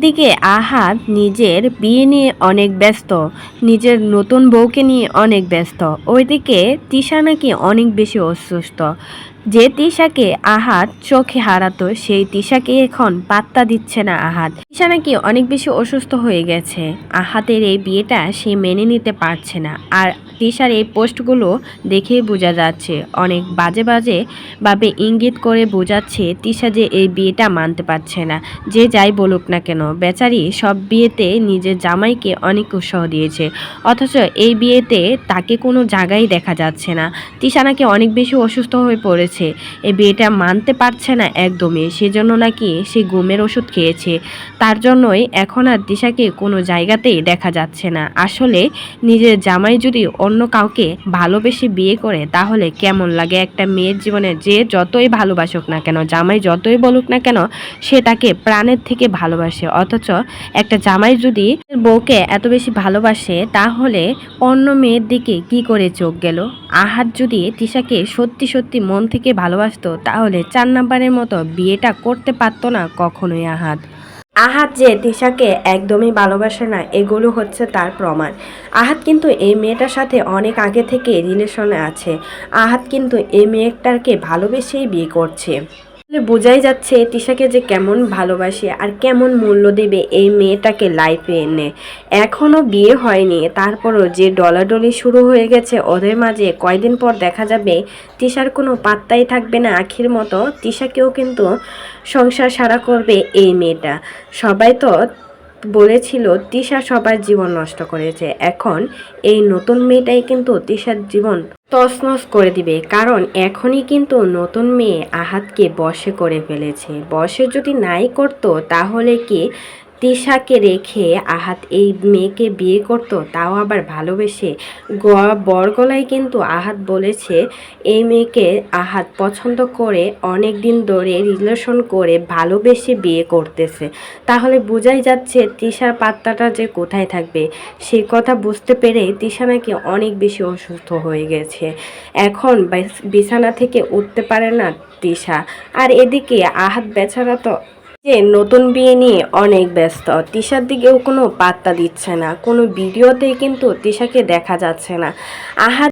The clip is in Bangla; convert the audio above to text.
দিকে আহাদ নিজের বিয়ে নিয়ে অনেক ব্যস্ত, নিজের নতুন বউকে নিয়ে অনেক ব্যস্ত। ওইদিকে তিশা নাকি অনেক বেশি অসুস্থ। যে তিশাকে আহাদ চোখে হারাতো, সেই তিশাকে এখন পাত্তা দিচ্ছে না আহাত তিশা নাকি অনেক বেশি অসুস্থ হয়ে গেছে। আহাতের এই বিয়েটা সে মেনে নিতে পারছে না। আর তিশার এই পোস্টগুলো দেখেই বোঝা যাচ্ছে, অনেক বাজে বাজে ভাবে ইঙ্গিত করে বোঝাচ্ছে তিশা যে এই বিয়েটা মানতে পারছে না। যে যাই বলুক না কেন, বেচারি সব বিয়েতে নিজের জামাইকে অনেক উৎসাহ দিয়েছে। অথচ এই বিয়েতে তাকে কোনো জায়গায় দেখা যাচ্ছে না। তিশা নাকি অনেক বেশি অসুস্থ হয়ে পড়েছে। এই বিয়েটা মানতে পারছে না একদমই, সেজন্য নাকি সে ঘুমের ওষুধ খেয়েছে। তার জন্যই এখন আর তিশাকে কোনো জায়গাতেই দেখা যাচ্ছে না। আসলে নিজের জামাই যদি অন্য কাউকে ভালোবেসে বিয়ে করে, তাহলে কেমন লাগে একটা মেয়ের জীবনে যে যতই ভালোবাসুক না কেন, জামাই যতই বলুক না কেন, সে তাকে প্রাণের থেকে ভালোবাসে। অথচ একটা জামাই যদি বউকে এত বেশি ভালোবাসে, তাহলে অন্য মেয়ের দিকে কি করে চোখ গেল? আহাত যদি তিশাকে সত্যি সত্যি মন থেকে ভালোবাসতো, তাহলে চার নাম্বারের মতো বিয়েটা করতে পারতো না কখনোই আহাত আহাত যে দিশাকে একদমই ভালোবাসে না, এগুলো হচ্ছে তার প্রমাণ। আহাত কিন্তু এই মেয়েটার সাথে অনেক আগে থেকে রিলেশনে আছে। আহাত কিন্তু এই মেয়েটাকে ভালোবেসেই বিয়ে করছে। বোঝাই যাচ্ছে তিশাকে যে কেমন ভালোবাসে আর কেমন মূল্য দেবে এই মেয়েটাকে লাইফে এনে। এখনও বিয়ে হয়নি, তারপরও যে ডলাডলি শুরু হয়ে গেছে ওদের মাঝে কয়দিন পর দেখা যাবে, তিশার কোনো পাত্তাই থাকবে না আখির মতো। তিশাকেও কিন্তু সংসার সারা করবে এই মেয়েটা। সবাই তো বলেছিল, তিশা সবার জীবন নষ্ট করেছে। এখন এই নতুন মেয়েটাই কিন্তু তিশার জীবন তছনছ করে দিবে। কারণ এখনই কিন্তু নতুন মেয়ে আহাতকে বসে করে ফেলেছে। বসে যদি নাই করতো, তাহলে কি তিশাকে রেখে আহাত এই মেয়েকে বিয়ে করতো, তাও আবার ভালোবেসে। গ- বরগলায় কিন্তু আহাত বলেছে, এই মেয়েকে আহাত পছন্দ করে অনেক দিন ধরে রিলেশন করে ভালোবেসে বিয়ে করতেছে। তাহলে বোঝাই যাচ্ছে তিশার পাত্তাটা যে কোথায় থাকবে। সে কথা বুঝতে পেরে তিশা নাকি অনেক বেশি অসুস্থ হয়ে গেছে। এখন বিছানা থেকে উঠতে পারে না তিশা। আর এদিকে আহাত বেচারা তো যে নতুন বিয়ে নিয়ে অনেক ব্যস্ত। তিশার দিকেও কোনো পাত্তা দিচ্ছে না। কোনো ভিডিওতেই কিন্তু তিশাকে দেখা যাচ্ছে না। আহাত